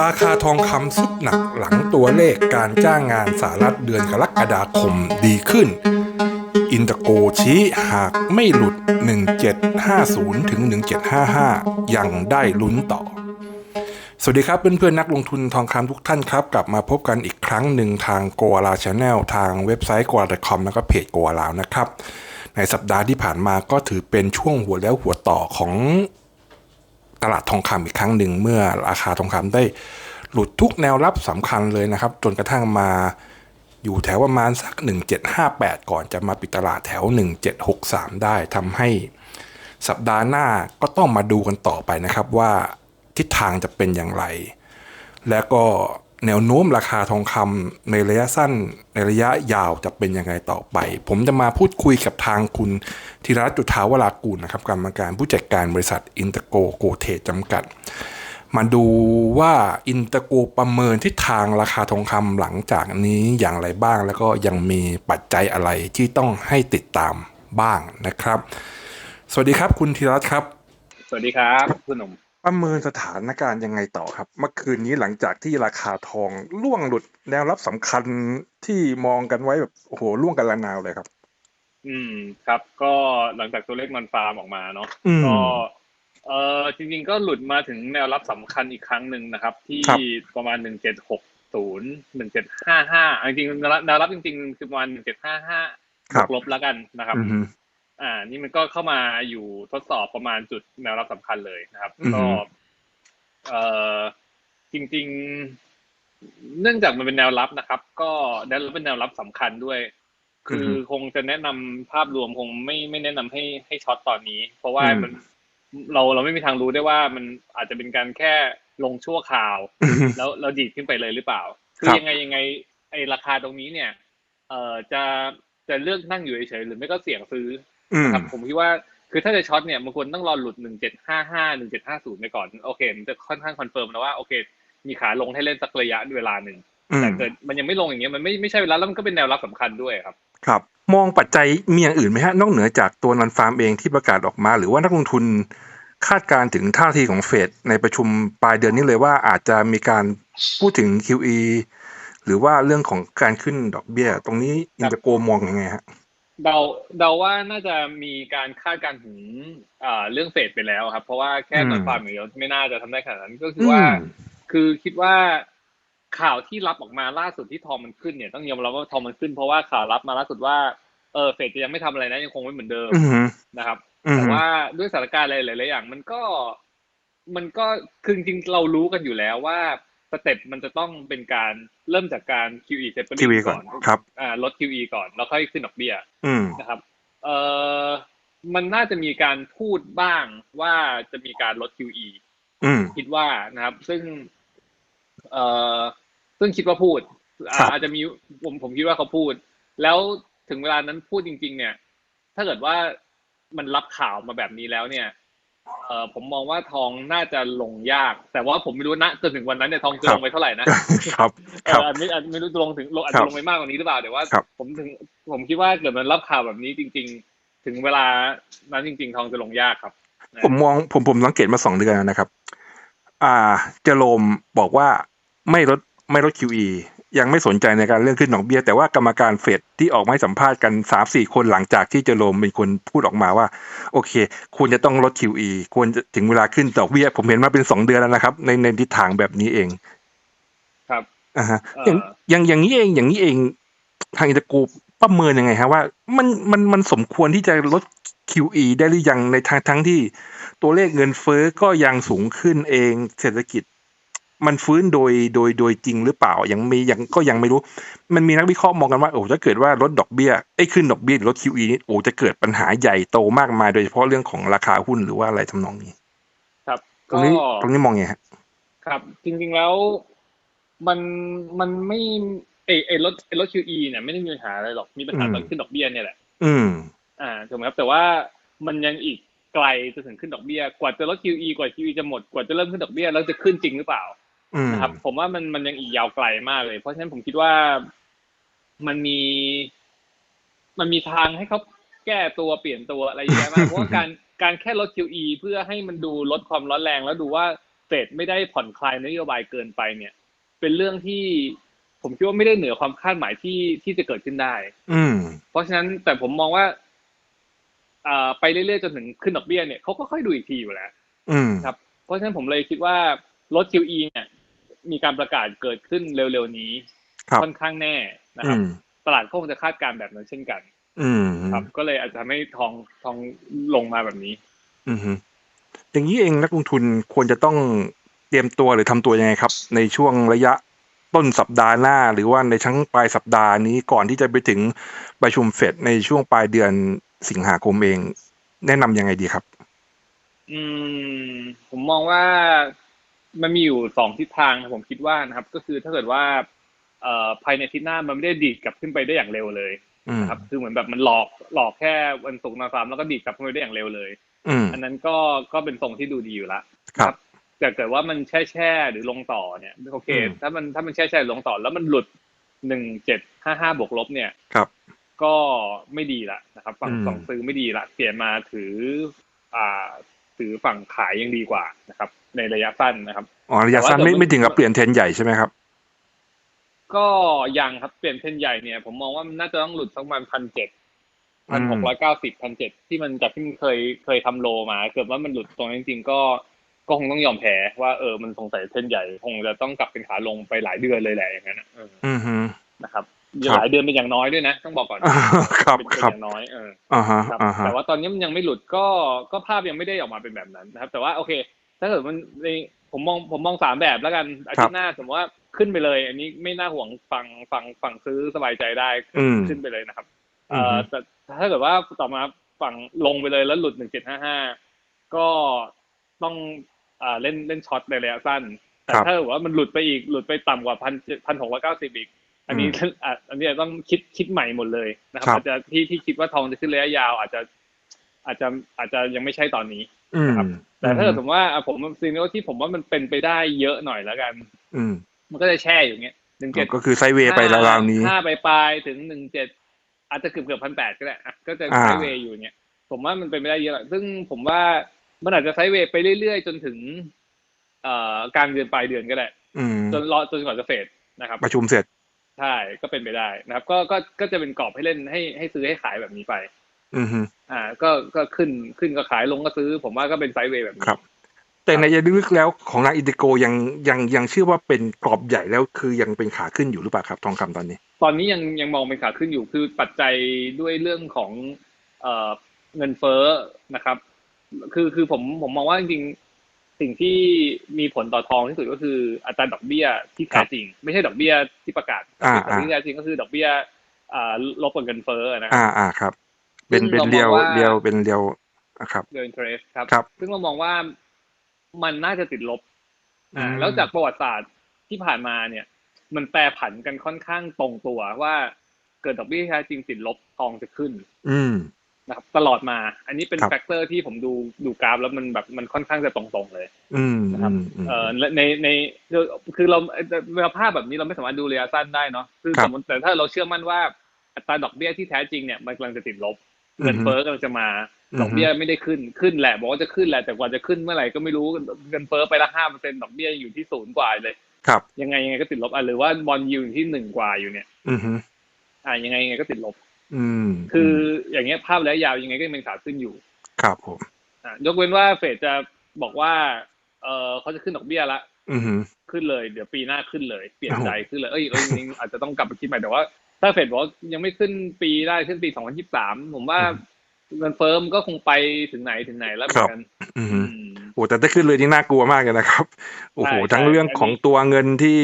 ราคาทองคำสุดหนักหลังตัวเลขการจ้างงานสหรัฐเดือนกรกฎาคมดีขึ้น อินเตอร์โกชี้หากไม่หลุด 1750 ถึง 1755 ยังได้ลุ้นต่อ สวัสดีครับเพื่อนๆนักลงทุนทองคำทุกท่านครับ กลับมาพบกันอีกครั้งหนึ่งทาง g o a l a Channel ทางเว็บไซต์ g o a l a c o m แล้วก็เพจ g o a l a นะครับ ในสัปดาห์ที่ผ่านมาก็ถือเป็นช่วงหัวแล้วหัวต่อของ ตลาดทองคำอีกครั้งหนึ่งเมื่อราคาทองคำได้หลุดทุกแนวรับสำคัญเลยนะครับ จนกระทั่งมาอยู่แถวประมาณสัก 1758 ก่อนจะมาปิดตลาดแถว 1763 ได้ทำให้สัปดาห์หน้าก็ต้องมาดูกันต่อไปนะครับว่าทิศทางจะเป็นอย่างไร แล้วก็ แนวโน้มราคาทองคำในระยะสั้นในระยะยาวจะเป็นยังไงต่อไป ผมจะมาพูดคุยกับทางคุณธีรัตจุทาวรากูลนะครับกรรมการผู้จัดการบริษัทอินเตอร์โกโกเทจำกัด มาดูว่าอินเตอร์โกประเมินทิศทางราคาทองคำหลังจากนี้อย่างไรบ้าง แล้วก็ยังมีปัจจัยอะไรที่ต้องให้ติดตามบ้างนะครับ สวัสดีครับ คุณธีรัตครับ สวัสดีครับคุณหนุ่ม ประเมินสถานการณ์ยังไงต่อครับ เมื่อคืนนี้หลังจากที่ราคาทองล่วงหลุดแนวรับสำคัญที่มองกันไว้แบบโอ้โหล่วงกันละนาวเลยครับ อืมครับ ก็หลังจากตัวเลขมันฟาร์มออกมาเนาะอืมก็เออจริงๆก็หลุดมาถึงแนวรับสำคัญอีกครั้งหนึ่งนะครับ ที่ครับประมาณหนึ่งเจ็ดหกศูนย์หนึ่งเจ็ดห้าห้าจริงๆแนวรับแนวรับจริง ๆ คือประมาณหนึ่งเจ็ดห้าห้าครับลบแล้วกันนะครับ อือฮึอ่า นี่มันก็เข้ามาอยู่ทดสอบประมาณจุดแนวรับสำคัญเลยนะครับอือฮึก็เอ่อจริง ๆ เนื่องจากมันเป็นแนวรับนะครับ ก็แนวรับเป็นแนวรับสำคัญด้วย คือคงจะแนะนำภาพรวมคงไม่ไม่แนะนำให้ให้ช็อตตอนนี้ เพราะว่าอืมมันเราเราไม่มีทางรู้ได้ว่ามันอาจจะเป็นการแค่ลงชั่วคราวอือฮึแล้วเราดีดขึ้นไปเลยหรือเปล่า คือครับยังไงยังไงไอราคาตรงนี้เนี่ย เอ่อจะจะเลือกนั่งอยู่เฉยๆหรือไม่ก็เสี่ยงซื้ออืม ครับผมคิดว่าคือถ้าจะช็อตเนี่ยมันควรต้องรอหลุดหนึ่งเจ็ดห้าห้าหนึ่งเจ็ดห้าศูนย์ไปก่อนโอเคมันจะค่อนข้างคอนเฟิร์มนะว่าโอเค มีขาลงให้เล่นสักระยะเวลาหนึ่งอืมแต่เกิดมันยังไม่ลงอย่างเงี้ยมันไม่ไม่ใช่เวลาแล้วมันก็เป็นแนวรับสำคัญด้วยครับ ครับ มองปัจจัยมีอย่างอื่นไหมฮะนอกเหนือจากตัวนอนฟาร์มเองที่ประกาศออกมา หรือว่านักลงทุนคาดการณ์ถึงท่าทีของเฟดในประชุมปลายเดือนนี้เลยว่าอาจจะมีการพูดถึง QE หรือว่าเรื่องของการขึ้นดอกเบี้ย ตรงนี้อินเตอร์โกมองยังไงฮะ เดาเดาว่าน่าจะมีการคาดการณ์ถึงอ่าเรื่องเฟดไปแล้วครับ เพราะว่าแค่อืมนอนฟาร์มอย่างเดียวไม่น่าจะทำได้ขนาดนั้นก็คือว่าอืมคือคิดว่าข่าวที่รับออกมาล่าสุดที่ทองมันขึ้นเนี่ยต้องยอมรับว่าทองมันขึ้นเพราะว่าข่าวรับมาล่าสุดว่าเออเฟดจะยังไม่ทำอะไรนะยังคงไว้เหมือนเดิมอือฮึนะครับอือฮึแต่ว่าด้วยสถานการณ์อะไรหลายๆอย่าง มันก็ มันก็คือจริงๆเรารู้กันอยู่แล้วว่าส เต็ปมันจะต้องเป็นการเริ่มจากการ QE tapering ทีวีก่อนครับอ่าลด QE ก่อนแล้วค่อยขึ้นดอกเบี้ยอืมนะครับเอ่อมันน่าจะมีการพูดบ้างว่าจะมีการลด QE อืมคิดว่านะครับ ซึ่ง เอ่อซึ่งคิดว่าพูดอ่าครับอาจจะมีผมผมคิดว่าเขาพูด แล้วถึงเวลานั้นพูดจริง ๆ เนี่ย ถ้าเกิดว่ามันรับข่าวมาแบบนี้แล้วเนี่ย เอ่อผมมองว่าทองน่าจะลงยาก แต่ว่าผมไม่รู้นะจนถึงวันนั้นเนี่ยทองจะลงไปเท่าไหร่นะครับเอครับ อไม่อาจไม่รู้จะลงถึงลงอาจครัจะบลงไปมากกว่านี้หรือเปล่าแต่ว่า ครับ ผมถึงผมคิดว่าเกิดมันรับข่าวแบบนี้จริง ๆ ถึงเวลานั้นจริง ๆ ทองจะลงยากครับ ผมมองผมผมสังเกตมาสองเดือนแล้วนะครับ อ่าเจโรมบอกว่าไม่ลดไม่ลด QE ยังไม่สนใจในการเรื่องขึ้นดอกเบี้ย แต่ว่ากรรมการเฟดที่ออกมาให้สัมภาษณ์กันสามสี่คนหลังจากที่เจโรมเป็นคนพูดออกมาว่า โอเค ควรจะต้องลด QE ควรจะถึงเวลาขึ้นดอกเบี้ย ผมเห็นมาเป็นสองเดือนแล้วนะครับ ในในทิศทางแบบนี้เอง ครับอ่าฮะเอ่ออย่างอย่างอย่างนี้เองอย่างนี้เอง ทางอินเตอร์กรุ๊ปประเมินยังไงฮะว่ามันมันมันสมควรที่จะลด QE ได้หรือยังในทางทั้งที่ตัวเลขเงินเฟ้อก็ยังสูงขึ้นเองเศรษฐกิจ มันฟื้นโดยโดยโดยจริงหรือเปล่ายังมียังก็ยังไม่รู้ มันมีนักวิเคราะห์มองกันว่าโอ้ถ้าเกิดว่าลดดอกเบี้ยไอ้ยขึ้นดอกเบี้ยหรือลด QE นี่โอ้จะเกิดปัญหาใหญ่โตมากมายโดยเฉพาะเรื่องของราคาหุ้นหรือว่าอะไรทำนองนี้ ครับตรงก็นี้ตรงนี้มองไงฮะครับ จริงๆแล้วมันมันไม่เอไอลดไอลด QE เนี่ยไม่ได้มีปัญหาอะไรหรอกมีปัญหาอืมตอนขึ้นดอกเบี้ยเนี่ยแหละ อืม อ่าถูกไหมครับ แต่ว่ามันยังอีกไกลจะถึงขึ้นดอกเบี้ย กว่าจะลด QE กว่า QE จะหมด กว่าจะเริ่มขึ้นดอกเบี้ยแล้วจะขึ้นจริงหรือเปล่าอืม นะครับ ผมว่ามันมันยังอีกยาวไกลมากเลย เพราะฉะนั้นผมคิดว่ามันมี มันมีทางให้เขาแก้ตัวเปลี่ยนตัวอะไรเยอะแยะมากเพราะว่าการการแค่ลด QE เพื่อให้มันดูลดความร้อนแรง แล้วดูว่าเฟดไม่ได้ผ่อนคลายนโยบายเกินไปเนี่ย เป็นเรื่องที่ผมคิดว่าไม่ได้เหนือความคาดหมายที่ที่จะเกิดขึ้นได้ อืม เพราะฉะนั้นแต่ผมมองว่าอ่าไปเรื่อยๆจนถึงขึ้นดอกเบี้ยเนี่ยเขาก็ค่อยดูอีกทีอยู่แล้วอืมครับ เพราะฉะนั้นผมเลยคิดว่าลด QE เนี่ย มีการประกาศเกิดขึ้นเร็วๆนี้ครับค่อนข้างแน่นะคอืรับมตลาดก็คงจะคาดการณ์แบบนั้นเช่นกัน อืมครับ ก็เลยอาจจะทำให้ทองทองลงมาแบบนี้ อืมฮึอย่างนี้เองนักลงทุนควรจะต้องเตรียมตัวหรือทำตัวยังไงครับ ในช่วงระยะต้นสัปดาห์หน้า หรือว่าในทั้งปลายสัปดาห์นี้ก่อนที่จะไปถึงประชุมเฟดในช่วงปลายเดือนสิงหาคมเอง แนะนำยังไงดีครับ อืม ผมมองว่า มันมีอยู่สองทิศทางนะผมคิดว่านะครับ ก็คือถ้าเกิดว่าเอ่อภายในอาทิตย์หน้ามันไม่ได้ดีดกลับขึ้นไปได้อย่างเร็วเลยอืมนะครับคือเหมือนแบบมันหลอกหลอกแค่วันศุกร์นาสามแล้วก็ดีดกลับขึ้นไปได้อย่างเร็วเลยอืมอันนั้นก็ก็เป็นทรงที่ดูดีอยู่ละครับแต่เกิดว่ามันแช่แช่ๆหรือลงต่อเนี่ยโอเคอืมถ้ามันถ้ามันแช่แช่ๆลงต่อแล้วมันหลุดหนึ่งเจ็ดห้าห้าบวกลบเนี่ยครับ ก็ไม่ดีละนะครับ ฝั่งอืมฝั่งซื้อไม่ดีละเปลี่ยนมาถือ อ่า ถือฝั่งขายยังดีกว่านะครับ ในระยะสั้นนะครับอ๋อระยะสั้นไม่ไม่ถึงกับเปลี่ยนเทรนด์ใหญ่ใช่ไหมครับ ก็ยังครับเปลี่ยนเทรนด์ใหญ่เนี่ย ผมมองว่ามันน่าจะต้องหลุดสักประมาณพันเจ็ดพันหกร้อยเก้าสิบพันเจ็ดที่มันจากที่มันเคยเคยทำโลมาเกิดว่ามันหลุดตรงนั้นจริงๆก็ก็คงต้องยอมแพ้ว่าเออมันสงสัยเทรนด์ใหญ่ คงจะต้องกลับเป็นขาลงไปหลายเดือนเลยแหละอย่างนั้นนะเอออืมฮึนะครับครับ หลายเดือนเป็นอย่างน้อยด้วยนะ ต้องบอกก่อนครับเป็นเป็นครับอย่างน้อยเอออ่าฮะครับอ่าฮะแต่ว่าตอนนี้มันยังไม่หลุดก็ก็ภาพยังไม่ได้ออกมาเป็นแบบนั้นนะครับ แต่ว่าโอเค ถ้าเกิดมันในผมมองผมมองสามแบบแล้วกันอาทิตย์หน้าสมมติว่าขึ้นไปเลย อันนี้ไม่น่าห่วงฝั่งฝั่งฝั่งซื้อสบายใจได้อืมขึ้นไปเลยนะครับอืเอ่มอแต่ถ้าเกิดว่าต่อมาฝั่งลงไปเลยแล้วหลุดหนึ่งเจ็ดห้าห้าก็ต้องอ่าเล่นเล่นช็อตในระยะสั้นแต่ครับถ้าเกิดว่ามันหลุดไปอีกหลุดไปต่ำกว่าพันพันหกร้อยเก้าสิบอีก อันนี้อืมอะอันนี้ต้องคิดคิดใหม่หมดเลยนะครับครับอาจจะที่ที่คิดว่าทองจะขึ้นระยะยาว อาจจะ อาจจะอาจจะยังไม่ใช่ตอนนี้อืมครับแต่ถ้าเกิดสมมติว่าอะผมซีนที่ผมว่ามันเป็นไปได้เยอะหน่อยแล้วกัน อืมมันก็จะแช่อยู่เงี้ยหนึ่งเจ็ดก็คือไซด์เวย์ไปราวๆนี้ห้าไปปลายๆถึงหนึ่งเจ็ดอาจจะเกือบเกือบพันแปดก็ได้อะก็จะอ่าไซด์เวย์อยู่เนี้ยผมว่ามันเป็นไปได้เยอะ ซึ่งผมว่ามันอาจจะไซด์เวย์ไปเรื่อยๆ จนถึง เอ่อกลางเดือนปลายเดือนก็ได้อืมจนรอจนกว่าจะเฟดนะครับ ประชุมเสร็จ ใช่ก็เป็นไปได้นะครับ ก็ก็ก็จะเป็นกรอบให้เล่นให้ให้ซื้อให้ขายแบบนี้ไปอืมฮึอ่า ก็ก็ขึ้นขึ้นก็ขายลงก็ซื้อ ผมว่าก็เป็นไซด์เวย์แบบนี้ครับ แต่ในยลึกๆแล้วของนางอินดิโกยังยังยังเชื่อว่าเป็นกรอบใหญ่แล้วคือยังเป็นขาขึ้นอยู่หรือเปล่าครับ ทองคำตอนนี้ ตอนนี้ยังยังมองเป็นขาขึ้นอยู่คือปัจจัยด้วยเรื่องของเอ่อเงินเฟ้อนะครับ คือคือผมผมมองว่าจริงๆ สิ่งที่มีผลต่อทองที่สุดก็คืออัตราดอกเบี้ยที่แท้จริง ไม่ใช่ดอกเบี้ยที่ประกาศอ่าดอกเบี้ยที่แท้จริงก็คือดอกเบี้ยอ่าลบกับเงินเฟ้อนะคอ่ารับอ่าครับ เป็นซึ่งเป็นเรามองเรียวว่าเรียวเป็นเรียวอะครับเงินเทรสครับครับ ซึ่งเรามองว่ามันน่าจะติดลบอ่าอืมแล้วจากประวัติศาสตร์ที่ผ่านมาเนี่ย มันแปรผันกันค่อนข้างตรงตัวว่าเกิดดอกเบี้ยที่แท้จริงติดลบทองจะขึ้น อืม นะครับตลอดมา อันนี้เป็นครับแฟกเตอร์ที่ผมดูดูกราฟแล้วมันแบบมันค่อนข้างจะตรงๆเลยอืมนะครับอืมอืมเอ่อและในในคือคือเราเวลาภาพแบบนี้เราไม่สามารถดูระยะสั้นได้เนาะคือครับสมมติแต่ถ้าเราเชื่อมั่นว่าอัตราดอกเบี้ยที่แท้จริงเนี่ยมันกำลังจะติดลบเงินอือฮึเฟ้อกำลังจะมาอือฮึดอกเบี้ยไม่ได้ขึ้นขึ้นแหละบอกว่าจะขึ้นแหละแต่กว่าจะขึ้นเมื่อไหร่ก็ไม่รู้เงินเฟ้อไปละห้าเปอร์เซ็นต์ดอกเบี้ยอยู่ที่ศูนย์กว่าเลย ครับ ยังไงยังไงก็ติดลบอะหรือว่าบอลยูอยู่ที่หนึ่งกว่าอยู่เนี่ย อืมฮึอ่ายังไงยังไงก็ติดลบ อืม คืออย่างเงี้ยภาพระยะยาวยังไงก็ยังเป็นขาขึ้นอยู่ ครับผมอะยกเว้นว่าเฟดจะบอกว่า เออเขาจะขึ้นดอกเบี้ยละอืมฮึขึ้นเลย เดี๋ยวปีหน้าขึ้นเลย เปลี่ยนโอ้โหใจขึ้นเลยเอ้ยเอ้ยจริงๆอาจจะต้องกลับไปคิดใหม่แต่ว่า ถ้าเฟดบอกว่ายังไม่ขึ้นปีได้ขึ้นปี2023ผมว่าเงินเฟิร์มก็คงไปถึงไหนถึงไหนแล้วเหมือนกัน อืมอืฮึมโอ้แต่ถ้าขึ้นเลยนี่น่ากลัวมากเลยนะครับ โอ้โห ใช่ทั้งใช่เรื่องของอันนี้ ตัวเงินที่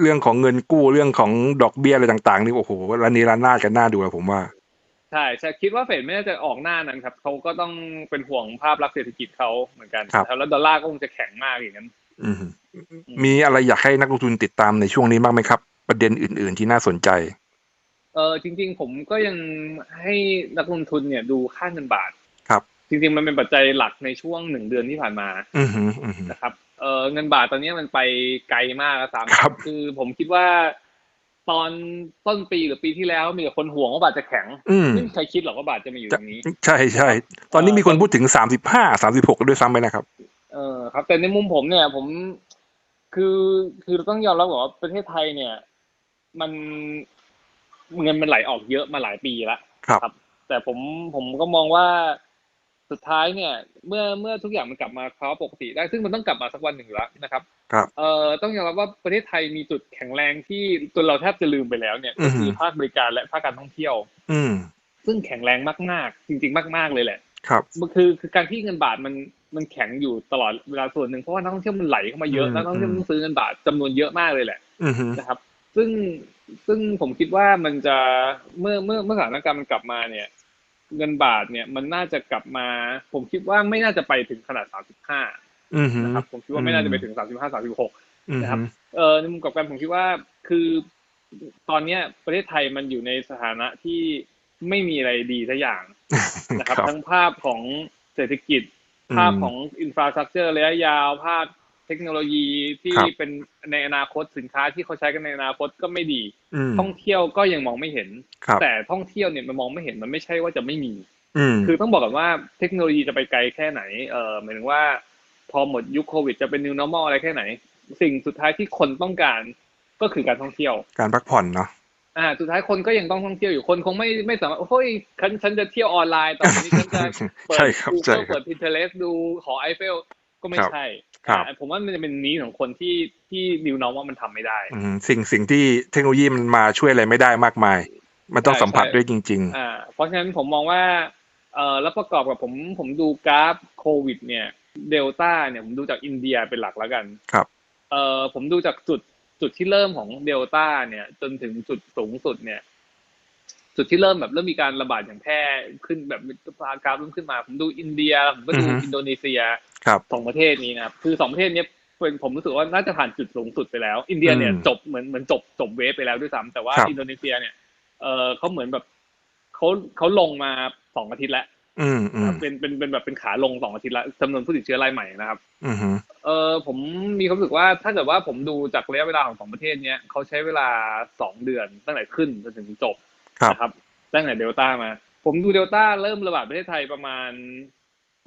เรื่องของเงินกู้เรื่องของดอกเบี้ยอะไรต่าง ๆ นี่โอ้โหระนีระนาดกันน่าดูอะผมว่า ใช่ใช่คิดว่าเฟดไม่น่าจะออกหน้านั้นครับเขาก็ต้องเป็นห่วงภาพลักษณ์เศรษฐกิจเขาเหมือนกันครับแล้วดอลลาร์ก็คงจะแข็งมากอย่างนั้นอืมฮึมีอะไรอยากให้นักลงทุนติดตามในช่วงนี้บ้างไหมครับ ประเด็นอื่น ๆ ที่น่าสนใจเออจริง ๆ ผมก็ยังให้นักลงทุนเนี่ยดูค่าเงินบาท ครับ จริง ๆ มันเป็นปัจจัยหลักในช่วงหนึ่งเดือนที่ผ่านมาอืมฮึอืมฮึนะครับ เออเงินบาทตอนนี้มันไปไกลมากอะสามครับ คือผมคิดว่า ตอนต้นปีหรือปีที่แล้วมีแต่คนห่วงว่าบาทจะแข็งอืมไม่มีใครคิดหรอกว่าบาทจะมาอยู่ตรงนี้ ใช่ใช่ตอนนี้มีคนพูดถึงสามสิบห้าสามสิบหกด้วยซ้ำไปนะครับ เอเออครับ แต่ในมุมผมเนี่ย ผมคือคือต้องยอมรับก่อนว่าประเทศไทยเนี่ย มันเงินมันไหลออกเยอะมาหลายปีแล้วครับ แต่ผมผมก็มองว่า สุดท้ายเนี่ย เมื่อเมื่อทุกอย่างมันกลับมาภาวะปกติได้ซึ่งมันต้องกลับมาสักวันหนึ่งอยู่แล้วนะครับครับเอ่อต้องยอมรับว่าประเทศไทยมีจุดแข็งแรงที่จนเราแทบจะลืมไปแล้วเนี่ยอืก็อฮึคือภาคบริการและภาคการท่องเที่ยว อืมซึ่งแข็งแรงมากๆ จริง ๆ มาก ๆเลยแหละ ครับมันคือคือการที่เงินบาทมันมันแข็งอยู่ตลอดเวลาส่วนหนึ่งเพราะว่านักท่องเที่ยวมันไหลเข้ามาเยอะอืมนักท่องเที่ยวอืมมันซื้อเงินบาทจำนวนเยอะมากเลยแหละอือฮึนะครับ ซึ่งซึ่งผมคิดว่ามันจะเมื่อเมื่อเมื่อสถานการณ์มันกลับมาเนี่ย เงินบาทเนี่ยมันน่าจะกลับมา ผมคิดว่าไม่น่าจะไปถึงขนาด35อือฮึนะครับผมคิดว่าไม่น่าจะไปถึง35 36อือนะครัฮึบเออในมุมกลับกันผมคิดว่าคือตอนเนี้ยประเทศไทยมันอยู่ในสถานะที่ไม่มีอะไรดีสักอย่างนะครับครับทั้งภาพของเศรษฐกิจอืมภาพของอินฟราสตรักเจอร์ระยะยาวภาพ เทคโนโลยีที่ครับเป็นในอนาคตสินค้าที่เขาใช้กันในอนาคตก็ไม่ดีอืมท่องเที่ยวก็ยังมองไม่เห็นครับแต่ท่องเที่ยวเนี่ยมันมองไม่เห็นมันไม่ใช่ว่าจะไม่มีอืมคือต้องบอกก่อนว่าเทคโนโลยีจะไปไกลแค่ไหนเออหมายถึงว่า พอหมดยุคโควิดจะเป็น new normal อะไรแค่ไหน สิ่งสุดท้ายที่คนต้องการก็คือการท่องเที่ยว การพักผ่อนเนาะอ่าสุดท้ายคนก็ยังต้องท่องเที่ยวอยู่คนคงไม่ไม่สามารถเฮ้ยฉันฉันจะเที่ยวออนไลน์ต่อไปนี้ฉันจะเปิดใช่ครับ Google ใช่คเปิรับด Pinterest ดูหอไอเฟล ก็ไม่ครับใช่ครับอ่าผมว่ามันจะเป็นนี้ของคนที่ที่นิวน้องว่ามันทำไม่ได้อืมสิ่งสิ่งที่เทคโนโลยีมันมาช่วยอะไรไม่ได้มากมาย มันต้องใช่สัมผัสใช่ด้วยจริงอ่าเพราะฉะนั้นผมมองว่าเอ่อแล้วประกอบกับผมผมดูกราฟโควิด เนี่ยเดลต้าเนี่ยผมดูจากอินเดียเป็นหลักแล้วกันครับเอ่อผมดูจากจุดจุดที่เริ่มของเดลต้าเนี่ย จนถึงจุดสูงสุดเนี่ย จุดที่เริ่มแบบเริ่มมีการระบาดอย่างแพร่ขึ้นแบบกราฟเริ่มขึ้นมา ผมดูอินเดียผมก็ดูอือฮึอินโดนีเซียๆครับสองประเทศนี้นะครับคือสองประเทศเนี้ยเป็นผมรู้สึกว่าน่าจะผ่านจุดสูงสุดไปแล้ว อินเดียเนี่ยอืมจบเหมือนเหมือนจบจบเวฟไปแล้วด้วยซ้ำแต่ว่าครับอินโดนีเซียเนี่ยเออเขาเหมือนแบบเขาเขาลงมาสองอาทิตย์แล้วอืมอืครัมบเป็นเป็นเป็นแบบเป็นขาลงสองอาทิตย์แล้วจำนวนผู้ติดเชื้อรายใหม่นะครับอือฮึเออผมมีความรู้สึกว่าถ้าเกิดว่าผมดูจากระยะเวลาของสองประเทศเนี้ยเขาใช้เวลาสองเดือนตั้งแต่ขึ้นจนถึงจบครับ นะครับตั้งแต่เดลต้ามา ผมดูเดลต้าเริ่มระบาดประเทศไทยประมาณ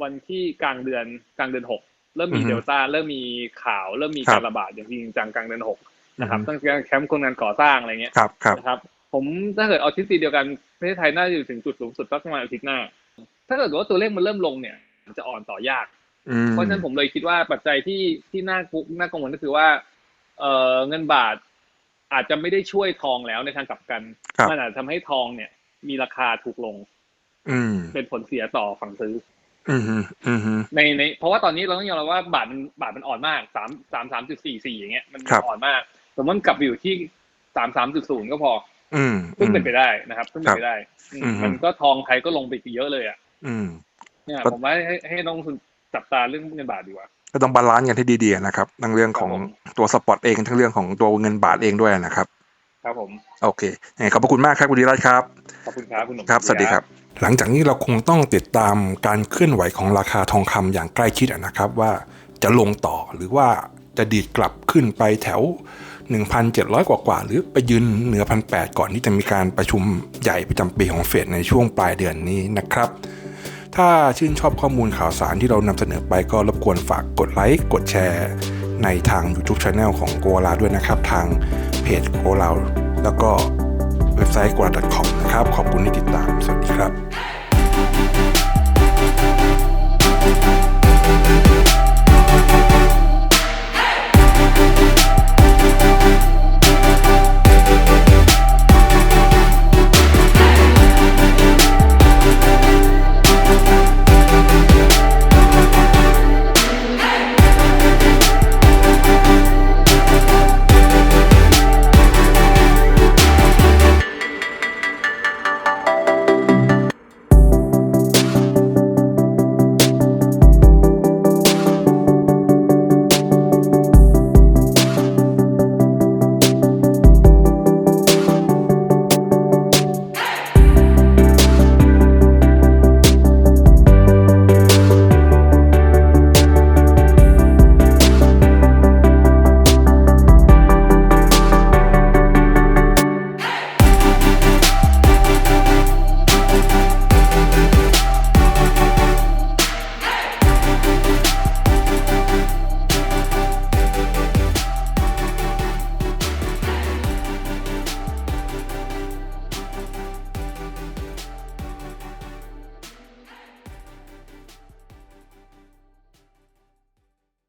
วันที่กลางเดือนกลางเดือนหกเริ่มมีอือฮึเดลต้าเริ่มมีข่าว เริ่มมีครัการบระบาดอย่างจริงจังกลางเดือนหกนะครับอือฮึตั้งแต่แคมป์คนงานก่อสร้างอะไรเงี้ยครับครับนะครับ ผมถ้าเกิดเอาทฤษฎีเดียวกันประเทศไทยน่าจะอยู่ถึงจุดสูงสุดสักประมาณอาทิตย์หน้า ถ้าเกิดว่าตัวเลขมันเริ่มลงเนี่ยมันจะอ่อนต่อยากอืมเพราะฉะนั้นผมเลยคิดว่าปัจจัยที่ที่น่ากุน่ากังวลก็คือว่า เออเงินบาท อาจจะไม่ได้ช่วยทองแล้วในทางกลับกันครับมันอาจจะทำให้ทองเนี่ย มีราคาถูกลง อืม เป็นผลเสียต่อฝั่งซื้อ อืมฮึอืมฮึ ในในเพราะว่าตอนนี้เราต้องยอมรับว่าบาทมันบาทมันอ่อนมากสามสามสามจุดสี่สี่อย่างเงี้ยมันครับ อ่อนมากสมมติมันกลับไปอยู่ที่สามสามจุดศูนย์ก็พออืม ซึ่งเป็นไปได้นะครับซึ่งเป็นไปได้อืมอืม มันก็ทองไทยก็ลงไปอีกเยอะเลยอะอืม เนี่ยครับผมว่าให้ให้น้องลงทุนจับตาเรื่องเงินบาทดีกว่า ก็ต้องบาลานซ์กันให้ดีๆนะครับ ทั้งเรื่องของครับผมตัวสปอตเอง ทั้งเรื่องของตัวเงินบาทเองด้วยนะครับ ครับผม โอเคยังไงขอบพระคุณมากครับคุณธีรัตน์ครับ ขอบคุณครับคุณหนุ่มครับ สวัสดีครับ หลังจากนี้เราคงต้องติดตามการเคลื่อนไหวของราคาทองคำอย่างใกล้ชิดอะนะครับว่าจะลงต่อหรือว่าจะดีดกลับขึ้นไปแถว 1,700 กว่ากว่าๆหรือไปยืนเหนือ 1,800 ก่อนที่จะมีการประชุมใหญ่ประจำปีของเฟดในช่วงปลายเดือนนี้นะครับ ถ้าชื่นชอบข้อมูลข่าวสารที่เรานำเสนอไปก็รบกวนฝากกดไลค์กดแชร์ ในทาง YouTube Channel ของโกลาด้วยนะครับ ทางเพจโกลาแล้วก็เว็บไซต์ g o l a c o m นะครับ ขอบคุณที่ติดตาม สวัสดีครับ